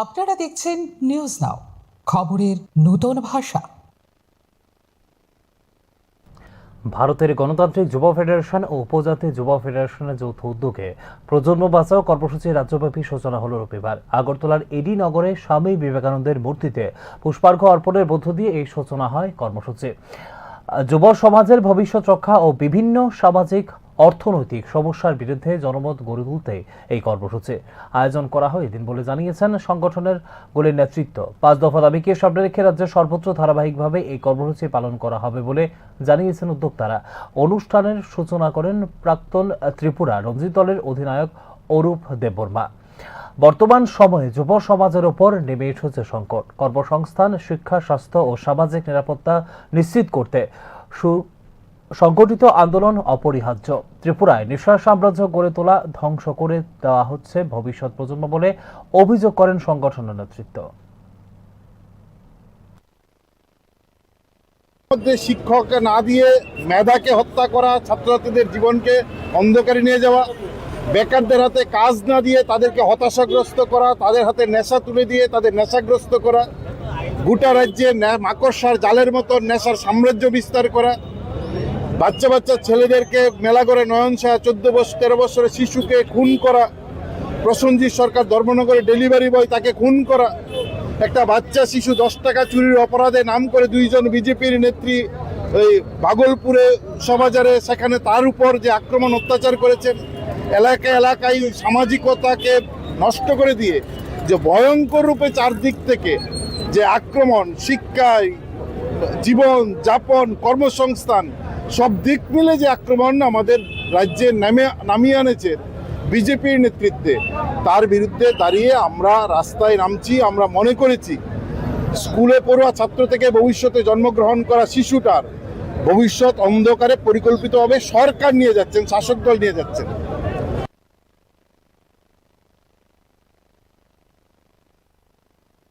আপনারা দেখছেন news now খবরের নূতন ভাষা। ভারতের গণতান্ত্রিক যুব ফেডারেশন ও উপজাতি যুব ফেডারেশনের যৌথ উদ্যোগে প্রজন্ম বাঁচাও কর্মসূচি রাজ্যব্যাপী সূচনা হলো রবিবার। আগরতলার এডি নগরে স্বামী বিবেকানন্দের মূর্তিতে পুষ্পার্ঘ অর্পণের মধ্য দিয়ে এই সূচনা হয় কর্মসূচি। যুব সমাজের ভবিষ্যৎ রক্ষা ও বিভিন্ন সামাজিক অর্থনৈতিক সমস্যার বিরুদ্ধে জনমত গড়ে তুলতে এই কর্মসূচি আয়োজন করা হয় এদিন বলে জানিয়েছেন সংগঠনের গুলির নেতৃত্ব। পাঁচ দফা দাবিকে সামনে রেখে রাজ্যের সর্বোচ্চ ধারাবাহিকভাবে এই কর্মসূচি পালন করা হবে বলে জানিয়েছেন উদ্যোক্তারা। অনুষ্ঠানের সূচনা করেন প্রাক্তন ত্রিপুরা রঞ্জিত দলের অধিনায়ক অরূপ দেববর্মা। বর্তমান সময়ে যুব সমাজের ওপর নেমে এসেছে সংকট। কর্মসংস্থান, শিক্ষা, স্বাস্থ্য ও সামাজিক নিরাপত্তা নিশ্চিত করতে সু- সংগঠিত আন্দোলন অপরিহার্য। ত্রিপুরায় নেশার সাম্রাজ্য গড়ে তোলা ধ্বংস করে দেওয়া হচ্ছে ভবিষ্যৎ প্রজন্ম বলে অভিযোগ করেন সংগঠনের নেতৃত্ব। মধ্যে শিক্ষককে না দিয়ে মেধাকে হত্যা করা, ছাত্রছাত্রীদের জীবনকে অন্ধকারে নিয়ে যাওয়া, বেকারদের হাতে কাজ না দিয়ে তাদেরকে হতাশাগ্রস্ত করা, তাদের হাতে নেশা তুলে দিয়ে তাদের নেশাগ্রস্ত করা, গোটা রাজ্যে মাকড়সার জালের মতো নেশার সাম্রাজ্য বিস্তার করা বাচ্চা বাচ্চা ছেলেদেরকে মেলা করে নয়ন শাহ চোদ্দ বছর, তেরো বছরের শিশুকে খুন করা। প্রসঞ্জিৎ সরকার ধর্মনগরে ডেলিভারি বয় তাকে খুন করা। একটা বাচ্চা শিশু দশ টাকা চুরির অপরাধে নাম করে দুইজন বিজেপির নেত্রী ওই ভাগলপুরে সমাজারে সেখানে তার উপর যে আক্রমণ অত্যাচার করেছেন, এলাকা এলাকায় সামাজিকতাকে নষ্ট করে দিয়ে, যে ভয়ঙ্কর রূপে চারদিক থেকে যে আক্রমণ, শিক্ষায়, জীবন যাপন, কর্মসংস্থান সব দিক মিলে যে আক্রমণ আমাদের রাজ্যে নামে নামিয়ে আনেছে বিজেপির নেতৃত্বে, তার বিরুদ্ধে দাঁড়িয়ে আমরা রাস্তায় নামছি, আমরা মনে করেছি, স্কুলে পড়ুয়া ছাত্র থেকে ভবিষ্যতে জন্মগ্রহণ করা শিশুটার ভবিষ্যৎ অন্ধকারে পরিকল্পিতভাবে সরকার নিয়ে যাচ্ছেন, শাসক দল নিয়ে যাচ্ছেন।